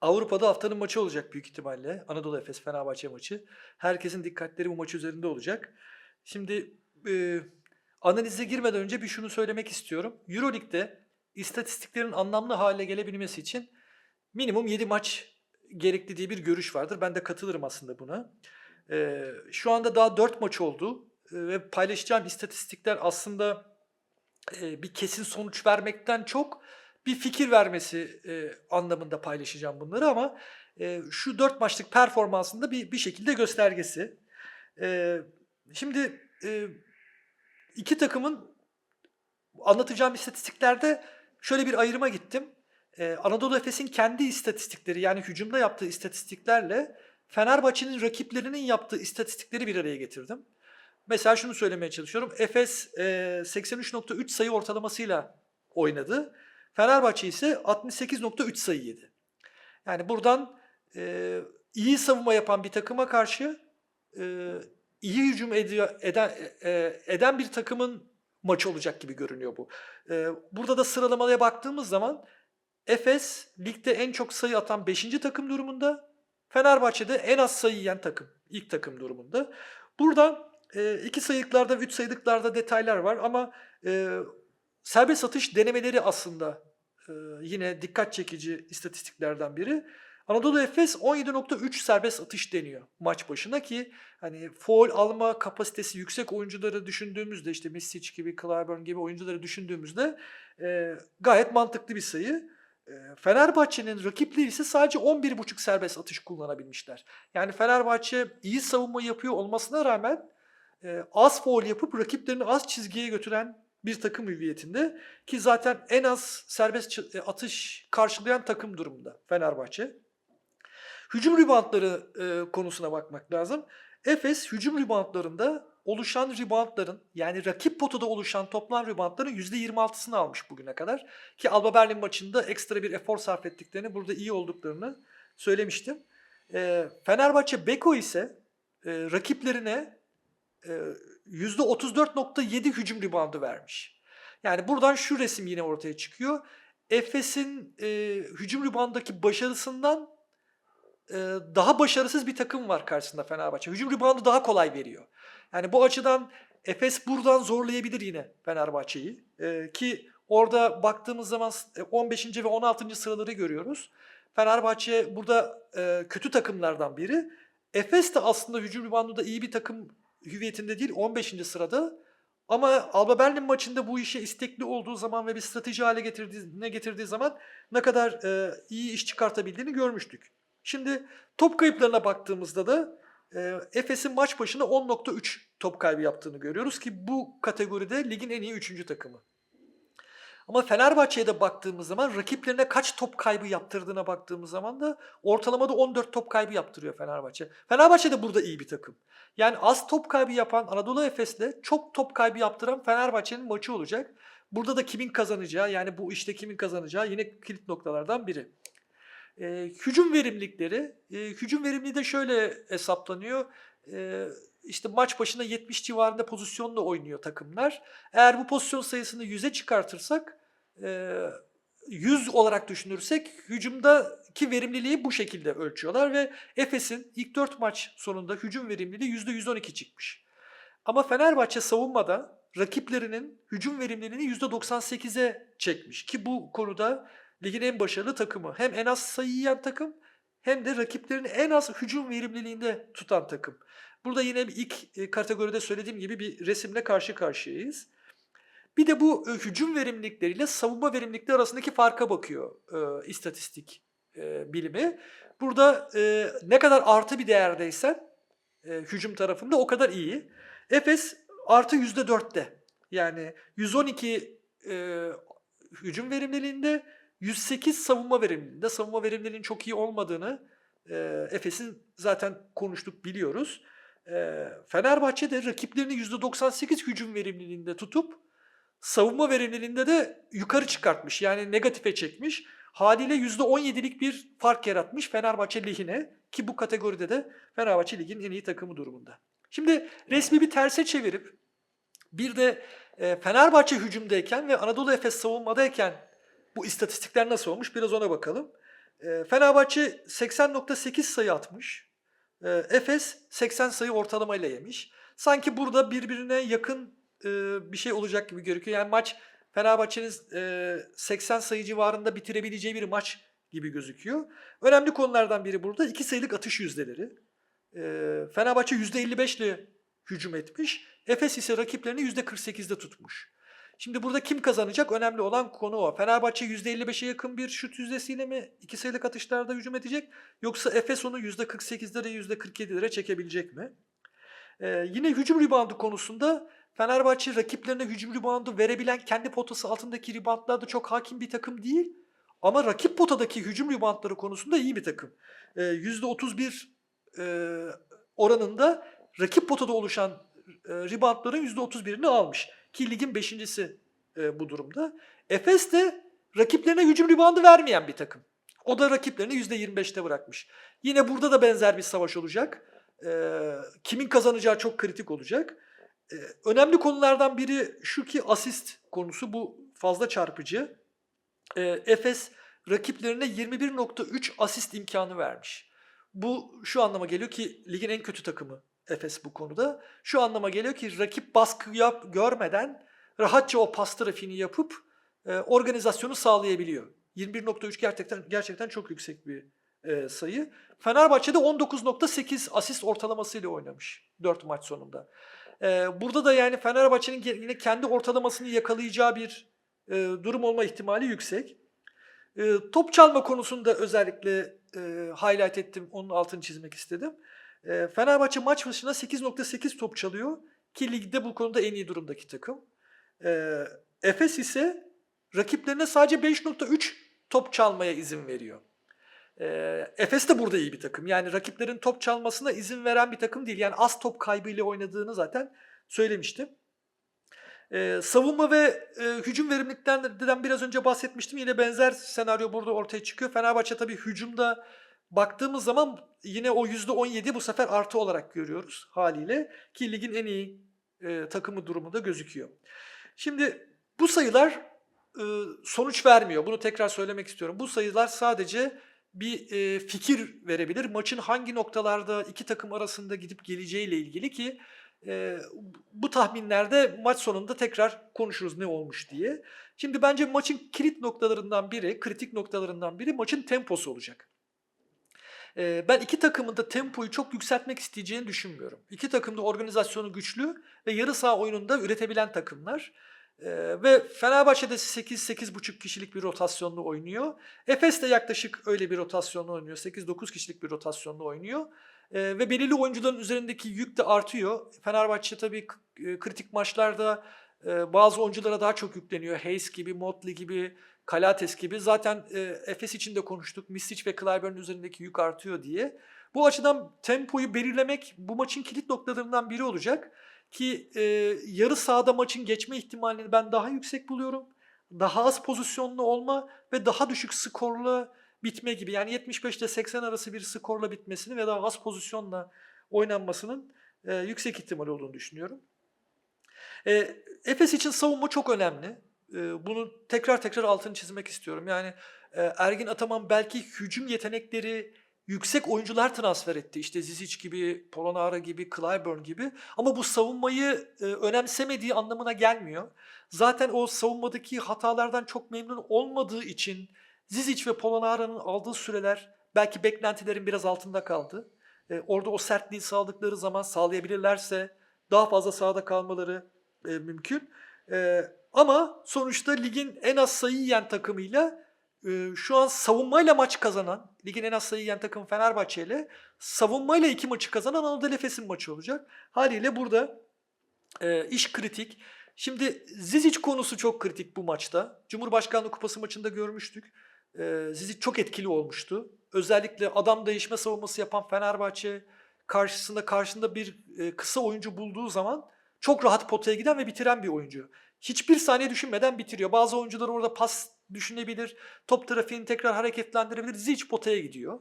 Avrupa'da haftanın maçı olacak büyük ihtimalle. Anadolu Efes Fenerbahçe maçı. Herkesin dikkatleri bu maç üzerinde olacak. Şimdi e, analize girmeden önce bir şunu söylemek istiyorum. Euroleague'de istatistiklerin anlamlı hale gelebilmesi için minimum 7 maç gerekli diye bir görüş vardır. Ben de katılırım aslında buna. E, şu anda daha 4 maç oldu e, ve paylaşacağım istatistikler aslında e, bir kesin sonuç vermekten çok bir fikir vermesi e, anlamında paylaşacağım bunları ama e, şu dört maçlık performansında bir bir şekilde göstergesi. E, şimdi e, iki takımın anlatacağım istatistiklerde şöyle bir ayrıma gittim. E, Anadolu Efes'in kendi istatistikleri yani hücumda yaptığı istatistiklerle Fenerbahçe'nin rakiplerinin yaptığı istatistikleri bir araya getirdim. Mesela şunu söylemeye çalışıyorum. Efes e, 83.3 sayı ortalamasıyla oynadı. Fenerbahçe ise 68.3 sayı yedi. Yani buradan e, iyi savunma yapan bir takıma karşı e, iyi hücum ediyor, eden, e, eden bir takımın maçı olacak gibi görünüyor bu. E, burada da sıralamaya baktığımız zaman Efes ligde en çok sayı atan 5. takım durumunda. Fenerbahçe'de en az sayı yiyen takım. ilk takım durumunda. Burada e, iki sayılıklarda, üç sayılıklarda detaylar var ama e, serbest atış denemeleri aslında e, yine dikkat çekici istatistiklerden biri. Anadolu Efes 17.3 serbest atış deniyor maç başına ki hani foul alma kapasitesi yüksek oyuncuları düşündüğümüzde işte Misic gibi, Clyburn gibi oyuncuları düşündüğümüzde e, gayet mantıklı bir sayı. E, Fenerbahçe'nin rakipleri ise sadece 11.5 serbest atış kullanabilmişler. Yani Fenerbahçe iyi savunma yapıyor olmasına rağmen e, az foul yapıp rakiplerini az çizgiye götüren bir takım hüviyetinde ki zaten en az serbest e, atış karşılayan takım durumunda Fenerbahçe. Hücum reboundları e, konusuna bakmak lazım. Efes hücum reboundlarında oluşan reboundların yani rakip potada oluşan toplam reboundların %26'sını almış bugüne kadar. Ki Alba Berlin maçında ekstra bir efor sarf ettiklerini, burada iyi olduklarını söylemiştim. E, Fenerbahçe Beko ise e, rakiplerine %34.7 hücum reboundu vermiş. Yani buradan şu resim yine ortaya çıkıyor. Efes'in e, hücum reboundaki başarısından e, daha başarısız bir takım var karşısında Fenerbahçe. Hücum reboundu daha kolay veriyor. Yani bu açıdan Efes buradan zorlayabilir yine Fenerbahçe'yi. E, ki orada baktığımız zaman e, 15. ve 16. sıraları görüyoruz. Fenerbahçe burada e, kötü takımlardan biri. Efes de aslında hücum reboundunda iyi bir takım hüviyetinde değil 15. sırada. Ama Alba Berlin maçında bu işe istekli olduğu zaman ve bir strateji hale getirdiğine getirdiği zaman ne kadar e, iyi iş çıkartabildiğini görmüştük. Şimdi top kayıplarına baktığımızda da e, Efes'in maç başına 10.3 top kaybı yaptığını görüyoruz ki bu kategoride ligin en iyi 3. takımı. Ama Fenerbahçe'ye de baktığımız zaman rakiplerine kaç top kaybı yaptırdığına baktığımız zaman da ortalamada 14 top kaybı yaptırıyor Fenerbahçe. Fenerbahçe de burada iyi bir takım. Yani az top kaybı yapan Anadolu Efes'le çok top kaybı yaptıran Fenerbahçe'nin maçı olacak. Burada da kimin kazanacağı yani bu işte kimin kazanacağı yine kilit noktalardan biri. E, hücum verimlilikleri, e, hücum verimliliği de şöyle hesaplanıyor. E, işte maç başına 70 civarında pozisyonla oynuyor takımlar. Eğer bu pozisyon sayısını 100'e çıkartırsak, 100 olarak düşünürsek hücumdaki verimliliği bu şekilde ölçüyorlar ve Efes'in ilk 4 maç sonunda hücum verimliliği %112 çıkmış. Ama Fenerbahçe savunmada rakiplerinin hücum verimliliğini %98'e çekmiş ki bu konuda ligin en başarılı takımı. Hem en az sayı yiyen takım hem de rakiplerini en az hücum verimliliğinde tutan takım. Burada yine ilk e, kategoride söylediğim gibi bir resimle karşı karşıyayız. Bir de bu e, hücum verimlilikleriyle savunma verimlilikleri arasındaki farka bakıyor e, istatistik e, bilimi. Burada e, ne kadar artı bir değerdeysen e, hücum tarafında o kadar iyi. Efes artı yüzde dörtte. Yani 112 e, hücum verimliliğinde 108 savunma verimliliğinde. Savunma verimliliğinin çok iyi olmadığını e, Efes'in zaten konuştuk biliyoruz. E, Fenerbahçe de rakiplerini %98 hücum verimliliğinde tutup savunma verimliliğinde de yukarı çıkartmış. Yani negatife çekmiş. Haliyle %17'lik bir fark yaratmış Fenerbahçe lehine ki bu kategoride de Fenerbahçe ligin en iyi takımı durumunda. Şimdi resmi bir terse çevirip bir de e, Fenerbahçe hücumdayken ve Anadolu Efes savunmadayken bu istatistikler nasıl olmuş biraz ona bakalım. E, Fenerbahçe 80.8 sayı atmış. E, Efes 80 sayı ortalamayla yemiş. Sanki burada birbirine yakın e, bir şey olacak gibi gözüküyor. Yani maç Fenerbahçe'nin e, 80 sayı civarında bitirebileceği bir maç gibi gözüküyor. Önemli konulardan biri burada iki sayılık atış yüzdeleri. E, Fenerbahçe %55 ile hücum etmiş. Efes ise rakiplerini %48'de tutmuş. Şimdi burada kim kazanacak? Önemli olan konu o. Fenerbahçe %55'e yakın bir şut yüzdesiyle mi iki sayılık atışlarda hücum edecek? Yoksa Efes onu %48'lere %47'lere çekebilecek mi? Ee, yine hücum ribandı konusunda Fenerbahçe rakiplerine hücum ribandı verebilen kendi potası altındaki ribantlarda çok hakim bir takım değil. Ama rakip potadaki hücum ribantları konusunda iyi bir takım. Ee, %31 e, oranında rakip potada oluşan e, ribantların %31'ini almış. Ki ligin beşincisi e, bu durumda. Efes de rakiplerine hücum ribandı vermeyen bir takım. O da rakiplerini %25'te bırakmış. Yine burada da benzer bir savaş olacak. E, kimin kazanacağı çok kritik olacak. E, önemli konulardan biri şu ki asist konusu bu fazla çarpıcı. E, Efes rakiplerine 21.3 asist imkanı vermiş. Bu şu anlama geliyor ki ligin en kötü takımı Efes bu konuda. Şu anlama geliyor ki rakip baskı yap, görmeden rahatça o pas trafiğini yapıp e, organizasyonu sağlayabiliyor. 21.3 gerçekten gerçekten çok yüksek bir e, sayı. Fenerbahçe'de 19.8 asist ortalamasıyla oynamış 4 maç sonunda. E, burada da yani Fenerbahçe'nin yine kendi ortalamasını yakalayacağı bir e, durum olma ihtimali yüksek. E, top çalma konusunda özellikle e, highlight ettim, onun altını çizmek istedim. E, Fenerbahçe maç başına 8.8 top çalıyor ki ligde bu konuda en iyi durumdaki takım. E, Efes ise rakiplerine sadece 5.3 top çalmaya izin veriyor. E, Efes de burada iyi bir takım. Yani rakiplerin top çalmasına izin veren bir takım değil. Yani az top kaybıyla oynadığını zaten söylemiştim. E, savunma ve e, hücum verimlilikten biraz önce bahsetmiştim. Yine benzer senaryo burada ortaya çıkıyor. Fenerbahçe tabii hücumda baktığımız zaman yine o %17 bu sefer artı olarak görüyoruz haliyle. Ki ligin en iyi e, takımı durumunda gözüküyor. Şimdi bu sayılar e, sonuç vermiyor. Bunu tekrar söylemek istiyorum. Bu sayılar sadece bir e, fikir verebilir. Maçın hangi noktalarda iki takım arasında gidip geleceğiyle ilgili ki e, bu tahminlerde maç sonunda tekrar konuşuruz ne olmuş diye. Şimdi bence maçın kilit noktalarından biri, kritik noktalarından biri maçın temposu olacak. E, ben iki takımın da tempoyu çok yükseltmek isteyeceğini düşünmüyorum. İki takım da organizasyonu güçlü ve yarı saha oyununda üretebilen takımlar. E, ve Fenerbahçe'de 8-8,5 kişilik bir rotasyonlu oynuyor. Efes de yaklaşık öyle bir rotasyonlu oynuyor. 8-9 kişilik bir rotasyonlu oynuyor. E, ve belirli oyuncuların üzerindeki yük de artıyor. Fenerbahçe tabii e, kritik maçlarda e, bazı oyunculara daha çok yükleniyor. Hayes gibi, Motley gibi, Kalates gibi. Zaten e, Efes için de konuştuk. Misic ve Clyburn'un üzerindeki yük artıyor diye. Bu açıdan tempoyu belirlemek bu maçın kilit noktalarından biri olacak. Ki e, yarı sahada maçın geçme ihtimalini ben daha yüksek buluyorum. Daha az pozisyonlu olma ve daha düşük skorla bitme gibi. Yani 75 ile 80 arası bir skorla bitmesini ve daha az pozisyonla oynanmasının e, yüksek ihtimal olduğunu düşünüyorum. E, Efes için savunma çok önemli. E, bunu tekrar tekrar altını çizmek istiyorum. Yani e, Ergin Ataman belki hücum yetenekleri yüksek oyuncular transfer etti. İşte Zizic gibi, Polonara gibi, Clyburn gibi. Ama bu savunmayı e, önemsemediği anlamına gelmiyor. Zaten o savunmadaki hatalardan çok memnun olmadığı için Zizic ve Polonara'nın aldığı süreler belki beklentilerin biraz altında kaldı. E, orada o sertliği sağladıkları zaman sağlayabilirlerse daha fazla sahada kalmaları e, mümkün. E, ama sonuçta ligin en az sayı yiyen takımıyla e, şu an savunmayla maç kazanan, ligin en az sayı yiyen takım Fenerbahçe ile savunmayla iki maçı kazanan Anadolu Efes'in maçı olacak. Haliyle burada e, iş kritik. Şimdi Zizic konusu çok kritik bu maçta. Cumhurbaşkanlığı Kupası maçında görmüştük. E, Zizic çok etkili olmuştu. Özellikle adam değişme savunması yapan Fenerbahçe karşısında karşında bir e, kısa oyuncu bulduğu zaman çok rahat potaya giden ve bitiren bir oyuncu. Hiçbir saniye düşünmeden bitiriyor. Bazı oyuncular orada pas düşünebilir, top trafiğini tekrar hareketlendirebilir. Zizic potaya gidiyor.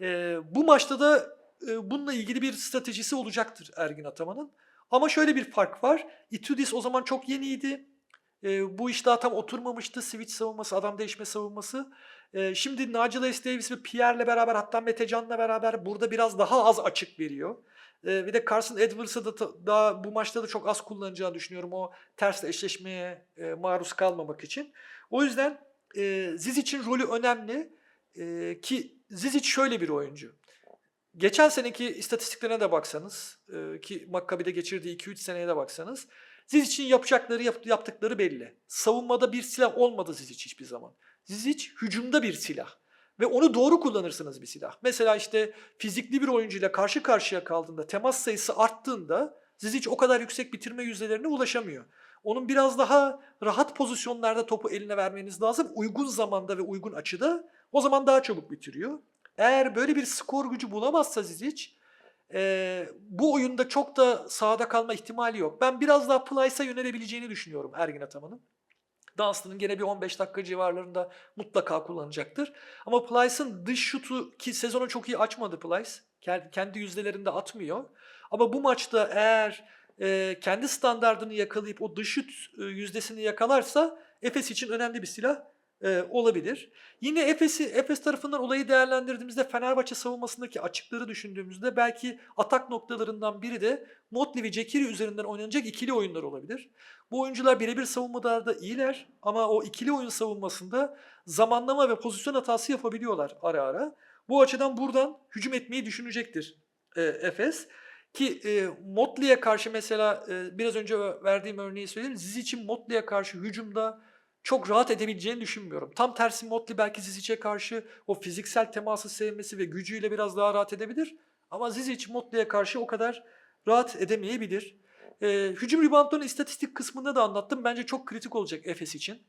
E, bu maçta da e, bununla ilgili bir stratejisi olacaktır Ergin Ataman'ın. Ama şöyle bir fark var. Itudis o zaman çok yeniydi. E, bu iş daha tam oturmamıştı. Switch savunması, adam değişme savunması. Ee, şimdi Nigel. Davis ve Pierre'le beraber hatta Metecan'la beraber burada biraz daha az açık veriyor. Ee, bir de Carson Edwards'ı da, daha bu maçta da çok az kullanacağını düşünüyorum o ters eşleşmeye e, maruz kalmamak için. O yüzden e, Zizic'in rolü önemli E, ki Zizic şöyle bir oyuncu. Geçen seneki istatistiklerine de baksanız e, ki Maccabi'de geçirdiği 2-3 seneye de baksanız Zizic'in yapacakları yap- yaptıkları belli. Savunmada bir silah olmadı Zizic hiçbir zaman. Zizic hücumda bir silah ve onu doğru kullanırsınız bir silah. Mesela işte fizikli bir oyuncuyla karşı karşıya kaldığında temas sayısı arttığında Zizic o kadar yüksek bitirme yüzdelerine ulaşamıyor. Onun biraz daha rahat pozisyonlarda topu eline vermeniz lazım. Uygun zamanda ve uygun açıda o zaman daha çabuk bitiriyor. Eğer böyle bir skor gücü bulamazsa Zizic eee, bu oyunda çok da sahada kalma ihtimali yok. Ben biraz daha Plyce'a yönelebileceğini düşünüyorum Ergin Ataman'ın. Dunstan'ın gene bir 15 dakika civarlarında mutlaka kullanacaktır. Ama Plyce'ın dış şutu ki sezonu çok iyi açmadı Plyce. Kendi yüzdelerinde atmıyor. Ama bu maçta eğer e, kendi standardını yakalayıp o dış e, yüzdesini yakalarsa Efes için önemli bir silah e, olabilir. Yine Efes'i Efes tarafından olayı değerlendirdiğimizde Fenerbahçe savunmasındaki açıkları düşündüğümüzde belki atak noktalarından biri de Motley ve Cekiri üzerinden oynanacak ikili oyunlar olabilir. Bu oyuncular birebir savunmalarda iyiler ama o ikili oyun savunmasında zamanlama ve pozisyon hatası yapabiliyorlar ara ara. Bu açıdan buradan hücum etmeyi düşünecektir e, Efes. Ki e, Motley'e karşı mesela e, biraz önce verdiğim örneği söyleyeyim. Zizic'in Motley'e karşı hücumda çok rahat edebileceğini düşünmüyorum. Tam tersi Motley belki Zizic'e karşı o fiziksel teması sevmesi ve gücüyle biraz daha rahat edebilir. Ama Zizic Motley'e karşı o kadar rahat edemeyebilir. E, hücum reboundlarının istatistik kısmında da anlattım. Bence çok kritik olacak Efes için.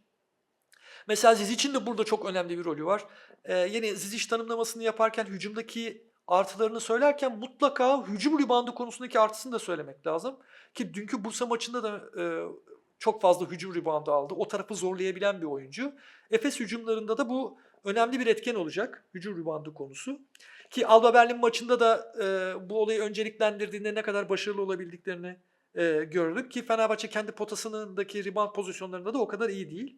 Mesela Zizic'in de burada çok önemli bir rolü var. Ee, yine Zizic tanımlamasını yaparken hücumdaki artılarını söylerken mutlaka hücum ribandı konusundaki artısını da söylemek lazım. Ki dünkü Bursa maçında da e, çok fazla hücum ribandı aldı. O tarafı zorlayabilen bir oyuncu. Efes hücumlarında da bu önemli bir etken olacak. Hücum ribandı konusu. Ki Alba Berlin maçında da e, bu olayı önceliklendirdiğinde ne kadar başarılı olabildiklerini e, gördük. Ki Fenerbahçe kendi potasındaki rebound pozisyonlarında da o kadar iyi değil.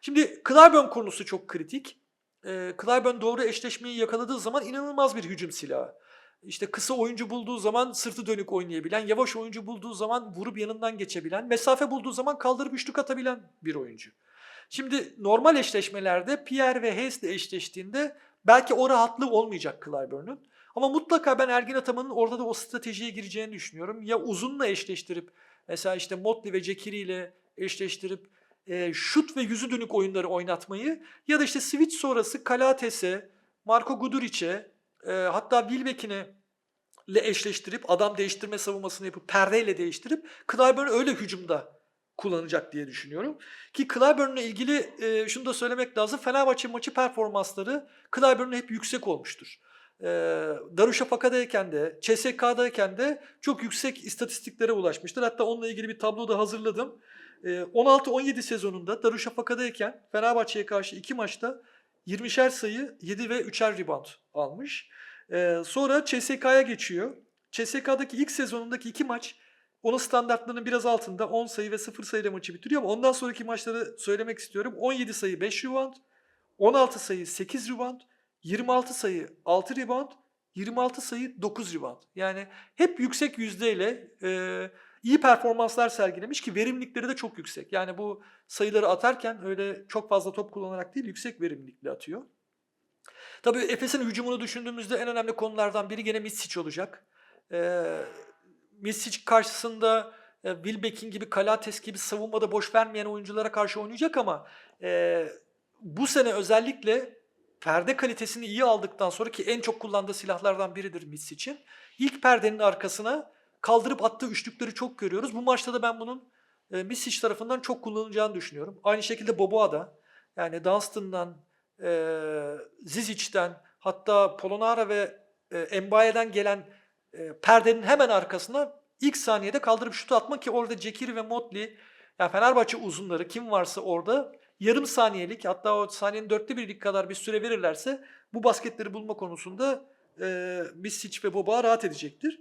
Şimdi Clyburn konusu çok kritik. Ee, Clyburn doğru eşleşmeyi yakaladığı zaman inanılmaz bir hücum silahı. İşte kısa oyuncu bulduğu zaman sırtı dönük oynayabilen, yavaş oyuncu bulduğu zaman vurup yanından geçebilen, mesafe bulduğu zaman kaldırıp üçlük atabilen bir oyuncu. Şimdi normal eşleşmelerde Pierre ve Hayes ile eşleştiğinde belki o rahatlığı olmayacak Clyburn'un. Ama mutlaka ben Ergin Ataman'ın orada da o stratejiye gireceğini düşünüyorum. Ya uzunla eşleştirip mesela işte Motley ve Cekiri ile eşleştirip e, şut ve yüzü dönük oyunları oynatmayı ya da işte switch sonrası Kalates'e, Marco Guduric'e e, hatta Wilbeck'ine ile eşleştirip adam değiştirme savunmasını yapıp perdeyle değiştirip Clyburn'u öyle hücumda kullanacak diye düşünüyorum. Ki Clyburn'la ilgili e, şunu da söylemek lazım. Fenerbahçe maçı performansları Clyburn'un hep yüksek olmuştur. E, Darüşşafaka'dayken de, CSK'dayken de çok yüksek istatistiklere ulaşmıştır. Hatta onunla ilgili bir tablo da hazırladım. Ee, 16-17 sezonunda Darüşşafaka'dayken Fenerbahçe'ye karşı iki maçta 20'şer sayı, 7 ve 3'er rebound almış. Ee, sonra CSK'ya geçiyor. CSK'daki ilk sezonundaki iki maç onun standartlarının biraz altında 10 sayı ve 0 sayıyla maçı bitiriyor ama ondan sonraki maçları söylemek istiyorum. 17 sayı 5 rebound, 16 sayı 8 rebound, 26 sayı 6 rebound, 26 sayı 9 rebound. Yani hep yüksek yüzdeyle e, iyi performanslar sergilemiş ki verimlilikleri de çok yüksek. Yani bu sayıları atarken öyle çok fazla top kullanarak değil yüksek verimlilikle atıyor. Tabii Efes'in hücumunu düşündüğümüzde en önemli konulardan biri gene Misic olacak. Ee, Misic karşısında e, Wilbekin gibi, Kalates gibi savunmada boş vermeyen oyunculara karşı oynayacak ama e, bu sene özellikle perde kalitesini iyi aldıktan sonra ki en çok kullandığı silahlardan biridir Misic'in. İlk perdenin arkasına kaldırıp attığı üçlükleri çok görüyoruz. Bu maçta da ben bunun e, Misic tarafından çok kullanılacağını düşünüyorum. Aynı şekilde Boboa'da yani Dunstan'dan, e, Zizic'den hatta Polonara ve e, Embaye'den gelen e, perdenin hemen arkasına ilk saniyede kaldırıp şutu atmak ki orada Cekiri ve Motley yani Fenerbahçe uzunları kim varsa orada yarım saniyelik hatta o saniyenin dörtte birlik kadar bir süre verirlerse bu basketleri bulma konusunda e, Misic ve Boba rahat edecektir.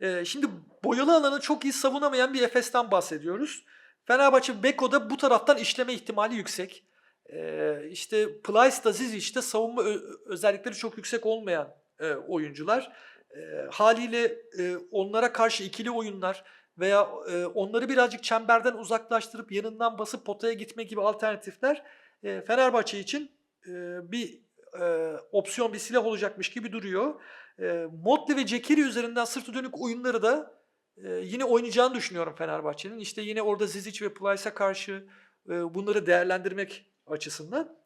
Ee, şimdi boyalı alanı çok iyi savunamayan bir Efes'ten bahsediyoruz. Fenerbahçe Beko'da bu taraftan işleme ihtimali yüksek. Ee, işte Plyce da Zizic de savunma özellikleri çok yüksek olmayan e, oyuncular. E, haliyle e, onlara karşı ikili oyunlar veya e, onları birazcık çemberden uzaklaştırıp yanından basıp potaya gitme gibi alternatifler e, Fenerbahçe için e, bir e, opsiyon, bir silah olacakmış gibi duruyor. E, Motley ve Cekiri üzerinden sırtı dönük oyunları da e, yine oynayacağını düşünüyorum Fenerbahçe'nin. İşte yine orada Zizic ve Plyce'a karşı e, bunları değerlendirmek açısından.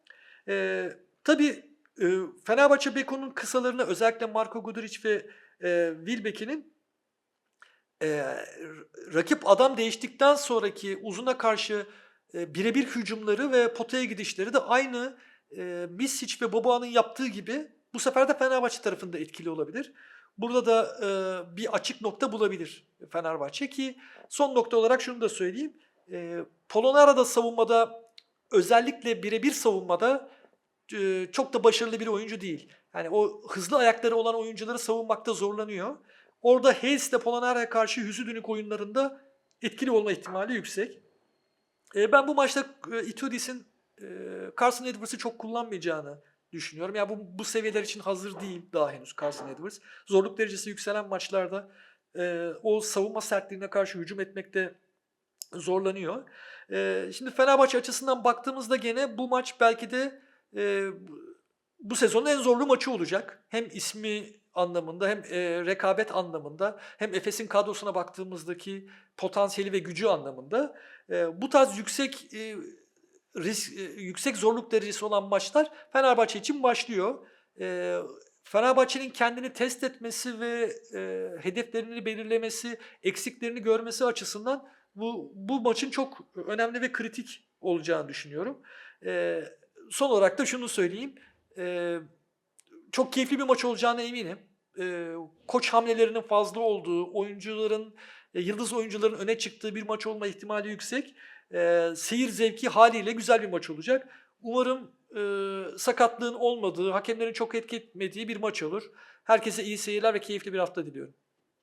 E, tabii e, Fenerbahçe Beko'nun kısalarına özellikle Marko Guduric ve e, Wilbeck'in e, rakip adam değiştikten sonraki uzuna karşı e, birebir hücumları ve potaya gidişleri de aynı e, Misic ve Boboa'nın yaptığı gibi bu sefer de Fenerbahçe tarafında etkili olabilir. Burada da e, bir açık nokta bulabilir Fenerbahçe ki son nokta olarak şunu da söyleyeyim. E, Polonara da savunmada özellikle birebir savunmada e, çok da başarılı bir oyuncu değil. Yani o hızlı ayakları olan oyuncuları savunmakta zorlanıyor. Orada Hayes de Polonara'ya karşı yüzü dönük oyunlarında etkili olma ihtimali yüksek. E, ben bu maçta e, Itudis'in Carson Edwards'ı çok kullanmayacağını düşünüyorum. Yani bu, bu seviyeler için hazır değil daha henüz Carson Edwards. Zorluk derecesi yükselen maçlarda e, o savunma sertliğine karşı hücum etmekte zorlanıyor. E, şimdi Fenerbahçe açısından baktığımızda gene bu maç belki de e, bu sezonun en zorlu maçı olacak. Hem ismi anlamında hem e, rekabet anlamında hem Efes'in kadrosuna baktığımızdaki potansiyeli ve gücü anlamında e, bu tarz yüksek e, risk e, yüksek zorluk derecesi olan maçlar Fenerbahçe için başlıyor. E, Fenerbahçe'nin kendini test etmesi ve e, hedeflerini belirlemesi, eksiklerini görmesi açısından bu bu maçın çok önemli ve kritik olacağını düşünüyorum. E, son olarak da şunu söyleyeyim. E, çok keyifli bir maç olacağına eminim. E, koç hamlelerinin fazla olduğu, oyuncuların, e, yıldız oyuncuların öne çıktığı bir maç olma ihtimali yüksek. E, seyir zevki haliyle güzel bir maç olacak. Umarım e, sakatlığın olmadığı, hakemlerin çok etki etmediği bir maç olur. Herkese iyi seyirler ve keyifli bir hafta diliyorum.